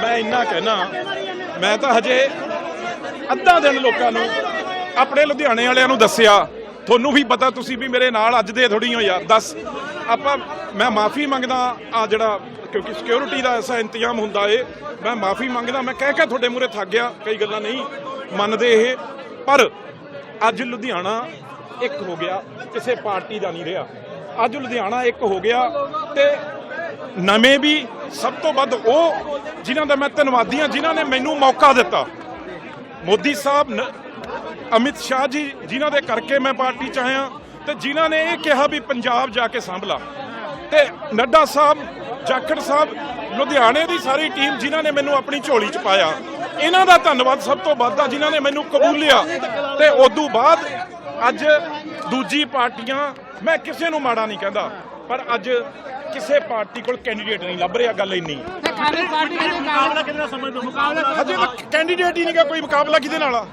ਮੈਂ ਇੰਨਾ ਕਹਿਣਾ, ਮੈਂ ਤਾਂ ਹਜੇ ਅੱਧਾ ਦਿਨ ਲੋਕਾਂ ਨੂੰ, ਆਪਣੇ ਲੁਧਿਆਣੇ ਵਾਲਿਆਂ ਨੂੰ ਦੱਸਿਆ, ਤੁਹਾਨੂੰ ਵੀ ਪਤਾ ਤੁਸੀਂ ਵੀ ਮੇਰੇ ਨਾਲ ਅੱਜ ਦੇ ਥੋੜੀ ਹੋ ਯਾਰ, ਦੱਸ, ਆਪਾਂ, ਮੈਂ ਮਾਫੀ ਮੰਗਦਾ ਆ ਜਿਹੜਾ ਕਿਉਂਕਿ ਸਿਕਿਉਰਿਟੀ ਦਾ ਐਸਾ ਇੰਤਜ਼ਾਮ ਹੁੰਦਾ ਏ। ਮੈਂ ਮਾਫੀ ਮੰਗਦਾ, ਮੈਂ ਕਹਿ ਕੇ ਤੁਹਾਡੇ ਮੂਰੇ ਥੱਕ ਗਿਆ, ਕਈ ਗੱਲਾਂ ਨਹੀਂ ਮੰਨਦੇ ਇਹ। ਪਰ ਅੱਜ ਲੁਧਿਆਣਾ ਇੱਕ ਹੋ ਗਿਆ, ਕਿਸੇ ਪਾਰਟੀ ਦਾ ਨਹੀਂ ਰਿਹਾ। ਅੱਜ ਲੁਧਿਆਣਾ ਇੱਕ ਹੋ ਗਿਆ ਤੇ ਨਵੇਂ ਵੀ ਸਭ ਤੋਂ ਵੱਧ ਉਹ ਜਿਨ੍ਹਾਂ ਦਾ ਮੈਂ ਧੰਨਵਾਦੀ ਹਾਂ, ਜਿਨ੍ਹਾਂ ਨੇ ਮੈਨੂੰ ਮੌਕਾ ਦਿੱਤਾ। ਮੋਦੀ ਸਾਹਿਬ, ਨ- ਅਮਿਤ ਸ਼ਾਹ ਜੀ, ਜਿਨ੍ਹਾਂ ਦੇ ਕਰਕੇ ਮੈਂ ਪਾਰਟੀ ਚ ਆਇਆ ਤੇ ਜਿਨ੍ਹਾਂ ਨੇ ਇਹ ਕਿਹਾ ਵੀ ਪੰਜਾਬ ਜਾ ਕੇ ਸੰਭਲਾ। ਤੇ ਨੱਡਾ ਸਾਹਿਬ ਜਾਖੜ ਸਾਹਿਬ ਲੁਧਿਆਣੇ ਦੀ ਸਾਰੀ ਟੀਮ ਜਿਨ੍ਹਾਂ ਨੇ ਮੈਨੂੰ ਆਪਣੀ ਝੋਲੀ ਚ ਪਾਇਆ ਇਹਨਾਂ ਦਾ ਧੰਨਵਾਦ ਸਭ ਤੋਂ ਵੱਧ ਆ ਜਿਨ੍ਹਾਂ ਨੇ ਮੈਨੂੰ ਕਬੂਲਿਆ। ਤੇ ਉਦੋਂ ਬਾਅਦ ਅੱਜ ਦੂਜੀ ਪਾਰਟੀਆਂ ਮੈਂ ਕਿਸੇ ਨੂੰ ਮਾੜਾ ਨਹੀਂ ਕਹਿੰਦਾ ਪਰ ਅੱਜ ਕਿਸੇ ਪਾਰਟੀ ਕੋਲ ਕੈਂਡੀਡੇਟ ਨਹੀਂ ਲੱਭ ਰਿਹਾ ਗੱਲ ਇੰਨੀ। ਮੁਕਾਬਲਾ ਕਿੰਨਾ ਸਮਝਦੇ ਮੁਕਾਬਲਾ ਹਜੇ ਤੱਕ ਕੈਂਡੀਡੇਟ ਹੀ ਨਹੀਂਗਾ ਕੋਈ ਮੁਕਾਬਲਾ ਕਿਹਦੇ ਨਾਲ ਆ?